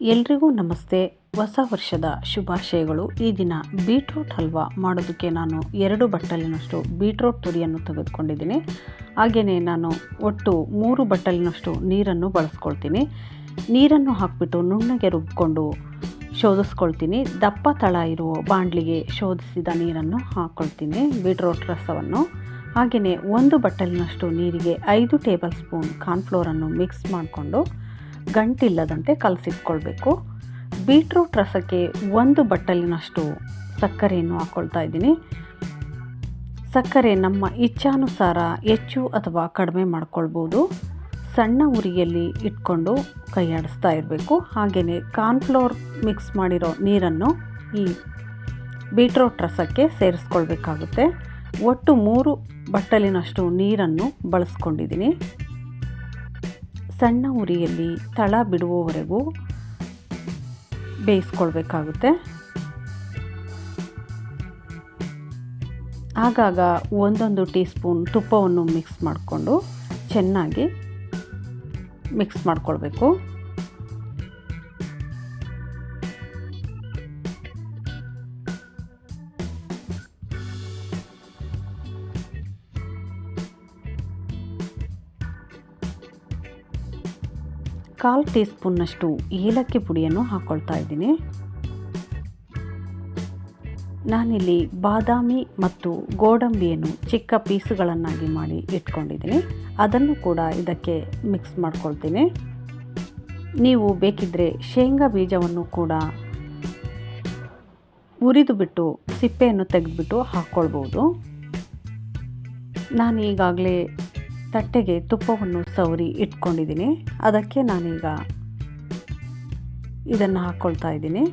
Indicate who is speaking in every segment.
Speaker 1: ಎಲ್ರಿಗೂ ನಮಸ್ತೆ. ಹೊಸ ವರ್ಷದ ಶುಭಾಶಯಗಳು. ಈ ದಿನ ಬೀಟ್ರೂಟ್ ಹಲ್ವಾ ಮಾಡೋದಕ್ಕೆ ನಾನು ಎರಡು ಬಟ್ಟಲಿನಷ್ಟು ಬೀಟ್ರೂಟ್ ತುರಿಯನ್ನು ತೆಗೆದುಕೊಂಡಿದ್ದೀನಿ. ಹಾಗೆಯೇ ನಾನು ಒಟ್ಟು ಮೂರು ಬಟ್ಟಲಿನಷ್ಟು ನೀರನ್ನು ಬಳಸ್ಕೊಳ್ತೀನಿ. ನೀರನ್ನು ಹಾಕಿಬಿಟ್ಟು ನುಣ್ಣಗೆ ರುಬ್ಕೊಂಡು ಶೋಧಿಸ್ಕೊಳ್ತೀನಿ. ದಪ್ಪ ತಳ ಇರುವ ಬಾಂಡ್ಲಿಗೆ ಶೋಧಿಸಿದ ನೀರನ್ನು ಹಾಕ್ಕೊಳ್ತೀನಿ ಬೀಟ್ರೂಟ್ ರಸವನ್ನು. ಹಾಗೆಯೇ ಒಂದು ಬಟ್ಟಲಿನಷ್ಟು ನೀರಿಗೆ ಐದು ಟೇಬಲ್ ಸ್ಪೂನ್ ಕಾರ್ನ್ಫ್ಲೋರನ್ನು ಮಿಕ್ಸ್ ಮಾಡಿಕೊಂಡು ಗಂಟಿಲ್ಲದಂತೆ ಕಲಸಿಟ್ಕೊಳ್ಬೇಕು. ಬೀಟ್ರೂಟ್ ರಸಕ್ಕೆ ಒಂದು ಬಟ್ಟಲಿನಷ್ಟು ಸಕ್ಕರೆಯನ್ನು ಹಾಕ್ಕೊಳ್ತಾ ಇದ್ದೀನಿ. ಸಕ್ಕರೆ ನಮ್ಮ ಇಚ್ಛಾನುಸಾರ ಹೆಚ್ಚು ಅಥವಾ ಕಡಿಮೆ ಮಾಡ್ಕೊಳ್ಬೋದು. ಸಣ್ಣ ಉರಿಯಲ್ಲಿ ಇಟ್ಕೊಂಡು ಕೈಯಾಡಿಸ್ತಾ ಇರಬೇಕು. ಹಾಗೆಯೇ ಕಾರ್ನ್ಫ್ಲೋರ್ ಮಿಕ್ಸ್ ಮಾಡಿರೋ ನೀರನ್ನು ಈ ಬೀಟ್ರೋಟ್ ರಸಕ್ಕೆ ಸೇರಿಸ್ಕೊಳ್ಬೇಕಾಗುತ್ತೆ. ಒಟ್ಟು ಮೂರು ಬಟ್ಟಲಿನಷ್ಟು ನೀರನ್ನು ಬಳಸ್ಕೊಂಡಿದ್ದೀನಿ. ಸಣ್ಣ ಉರಿಯಲ್ಲಿ ತಳ ಬಿಡುವವರೆಗೂ ಬೇಯಿಸ್ಕೊಳ್ಬೇಕಾಗುತ್ತೆ. ಆಗಾಗ ಒಂದೊಂದು ಟೀ ಸ್ಪೂನ್ ತುಪ್ಪವನ್ನು ಮಿಕ್ಸ್ ಮಾಡಿಕೊಂಡು ಚೆನ್ನಾಗಿ ಮಿಕ್ಸ್ ಮಾಡ್ಕೊಳ್ಬೇಕು. ಕಾಲು ಟೀ ಸ್ಪೂನ್ನಷ್ಟು ಏಲಕ್ಕಿ ಪುಡಿಯನ್ನು ಹಾಕ್ಕೊಳ್ತಾ ಇದ್ದೀನಿ. ನಾನಿಲ್ಲಿ ಬಾದಾಮಿ ಮತ್ತು ಗೋಡಂಬಿಯನ್ನು ಚಿಕ್ಕ ಪೀಸುಗಳನ್ನಾಗಿ ಮಾಡಿ ಇಟ್ಕೊಂಡಿದ್ದೀನಿ. ಅದನ್ನು ಕೂಡ ಇದಕ್ಕೆ ಮಿಕ್ಸ್ ಮಾಡ್ಕೊಳ್ತೀನಿ. ನೀವು ಬೇಕಿದ್ದರೆ ಶೇಂಗಾ ಬೀಜವನ್ನು ಕೂಡ ಉರಿದು ಬಿಟ್ಟು ಸಿಪ್ಪೆಯನ್ನು ತೆಗೆದುಬಿಟ್ಟು ಹಾಕ್ಕೊಳ್ಬೋದು ನಾನು ಈಗಾಗಲೇ ತಟ್ಟೆಗೆ ತುಪ್ಪವನ್ನು ಸವರಿ ಇಟ್ಕೊಂಡಿದ್ದೀನಿ. ಅದಕ್ಕೆ ನಾನೀಗ ಇದನ್ನು ಹಾಕ್ಕೊಳ್ತಾ ಇದ್ದೀನಿ.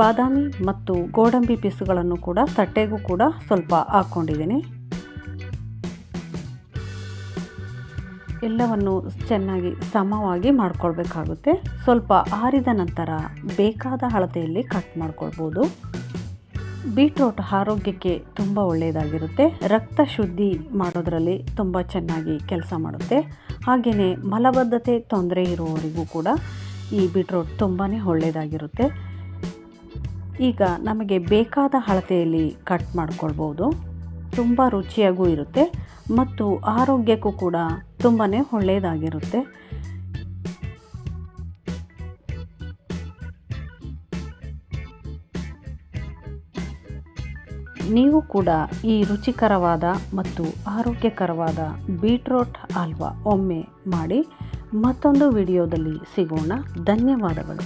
Speaker 1: ಬಾದಾಮಿ ಮತ್ತು ಗೋಡಂಬಿ ಪೀಸುಗಳನ್ನು ಕೂಡ ತಟ್ಟೆಗೂ ಕೂಡ ಸ್ವಲ್ಪ ಹಾಕ್ಕೊಂಡಿದ್ದೀನಿ ಎಲ್ಲವನ್ನು ಚೆನ್ನಾಗಿ ಸಮವಾಗಿ ಮಾಡ್ಕೊಳ್ಬೇಕಾಗುತ್ತೆ. ಸ್ವಲ್ಪ ಆರಿದ ನಂತರ ಬೇಕಾದ ಅಳತೆಯಲ್ಲಿ ಕಟ್ ಮಾಡ್ಕೊಳ್ಬೋದು. ಬೀಟ್ರೋಟ್ ಆರೋಗ್ಯಕ್ಕೆ ತುಂಬ ಒಳ್ಳೆಯದಾಗಿರುತ್ತೆ. ರಕ್ತ ಶುದ್ಧಿ ಮಾಡೋದರಲ್ಲಿ ತುಂಬ ಚೆನ್ನಾಗಿ ಕೆಲಸ ಮಾಡುತ್ತೆ. ಹಾಗೆಯೇ ಮಲಬದ್ಧತೆ ತೊಂದರೆ ಇರುವವರಿಗೂ ಕೂಡ ಈ ಬೀಟ್ರೋಟ್ ತುಂಬಾ ಒಳ್ಳೆಯದಾಗಿರುತ್ತೆ. ಈಗ ನಮಗೆ ಬೇಕಾದ ಅಳತೆಯಲ್ಲಿ ಕಟ್ ಮಾಡ್ಕೊಳ್ಬೋದು. ತುಂಬ ರುಚಿಯಾಗೂ ಇರುತ್ತೆ ಮತ್ತು ಆರೋಗ್ಯಕ್ಕೂ ಕೂಡ ತುಂಬಾ ಒಳ್ಳೆಯದಾಗಿರುತ್ತೆ. ನೀವು ಕೂಡ ಈ ರುಚಿಕರವಾದ ಮತ್ತು ಆರೋಗ್ಯಕರವಾದ ಬೀಟ್ರೋಟ್ ಹಲ್ವಾ ಒಮ್ಮೆ ಮಾಡಿ ಮತ್ತೊಂದು ವಿಡಿಯೋದಲ್ಲಿ ಸಿಗೋಣ. ಧನ್ಯವಾದಗಳು.